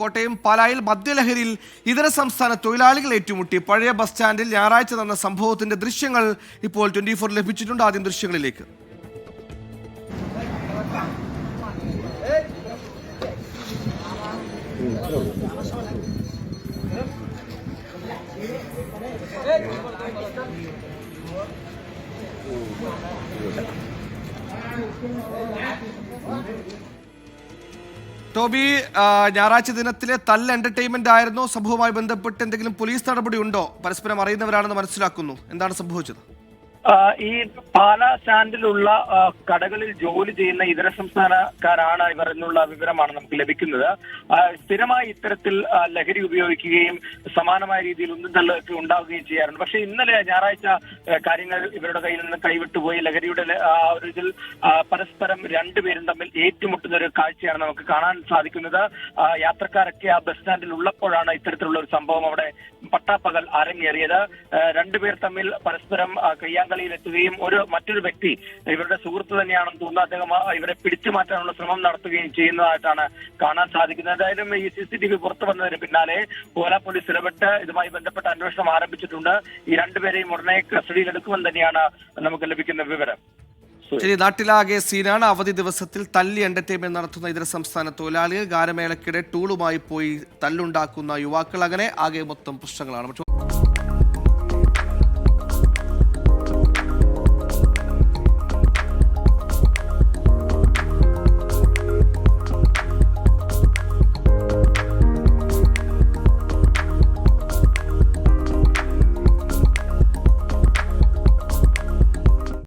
കോട്ടയം പാലായിൽ മദ്യലഹരിയിൽ ഇതര സംസ്ഥാന തൊഴിലാളികൾ ഏറ്റുമുട്ടി. പഴയ ബസ് സ്റ്റാൻഡിൽ ഞായറാഴ്ച നടന്ന സംഭവത്തിന്റെ ദൃശ്യങ്ങൾ ഇപ്പോൾ ട്വന്റി ഫോർ ലഭിച്ചിട്ടുണ്ട് ആദ്യം ദൃശ്യങ്ങളിലേക്ക്. ടോബി ഞായറാഴ്ച ദിനത്തിലെ തല്ല എന്റർടൈൻമെന്റ് ആയിരുന്നോ. സംഭവവുമായി ബന്ധപ്പെട്ട് എന്തെങ്കിലും പോലീസ് നടപടി ഉണ്ടോ പരസ്പരം അറിയുന്നവരാണെന്ന് മനസ്സിലാക്കുന്നു. എന്താണ് സംഭവിച്ചത്? ഈ പാലാ സ്റ്റാൻഡിലുള്ള കടകളിൽ ജോലി ചെയ്യുന്ന ഇതര സംസ്ഥാനക്കാരാണ് ഇവർ എന്നുള്ള വിവരമാണ് നമുക്ക് ലഭിക്കുന്നത്. സ്ഥിരമായി ഇത്തരത്തിൽ ലഹരി ഉപയോഗിക്കുകയും സമാനമായ രീതിയിൽ ഒന്നും തള്ളൊക്കെ ഉണ്ടാവുകയും ചെയ്യാറുണ്ട്. പക്ഷെ ഇന്നലെ ഞായറാഴ്ച കാര്യങ്ങൾ ഇവരുടെ കയ്യിൽ നിന്ന് കൈവിട്ടുപോയി ലഹരിയുടെ ആ ഒരു ഇതിൽ പരസ്പരം രണ്ടുപേരും തമ്മിൽ ഏറ്റുമുട്ടുന്ന ഒരു കാഴ്ചയാണ് നമുക്ക് കാണാൻ സാധിക്കുന്നത്. യാത്രക്കാരൊക്കെ ആ ബസ് സ്റ്റാൻഡിൽ ഉള്ളപ്പോഴാണ് ഇത്തരത്തിലുള്ള ഒരു സംഭവം അവിടെ പട്ടാപ്പകൽ അരങ്ങേറിയത്. രണ്ടുപേർ തമ്മിൽ പരസ്പരം ആ, കയ്യാങ്കളിയിൽ എത്തുകയും ഒരു മറ്റൊരു വ്യക്തി ഇവരുടെ സുഹൃത്ത് തന്നെയാണെന്ന് തോന്നുന്നു. അദ്ദേഹം ഇവരെ പിടിച്ചു മാറ്റാനുള്ള ശ്രമം നടത്തുകയും ചെയ്യുന്നതായിട്ടാണ് കാണാൻ സാധിക്കുന്നത്. എന്തായാലും ഈ സി സി ടി വി പുറത്തു വന്നതിന് പിന്നാലെ പോല പോലീസ് ഇടപെട്ട് ഇതുമായി ബന്ധപ്പെട്ട അന്വേഷണം ആരംഭിച്ചിട്ടുണ്ട്. ഈ രണ്ടുപേരെയും ഉടനെ കസ്റ്റഡിയിലെടുക്കുമെന്ന് തന്നെയാണ് നമുക്ക് ലഭിക്കുന്ന വിവരം. ശരി നാട്ടിലാകെ സീനാണ് അവധി ദിവസത്തിൽ തല്ലി എന്റർടൈൻമെന്റ് നടത്തുന്ന ഇതര സംസ്ഥാന തൊഴിലാളികൾ ഗാനമേളക്കിടെ ടൂളുമായി പോയി തല്ലുണ്ടാക്കുന്ന യുവാക്കൾ. അങ്ങനെ ആകെ മൊത്തം പ്രശ്നങ്ങളാണ്.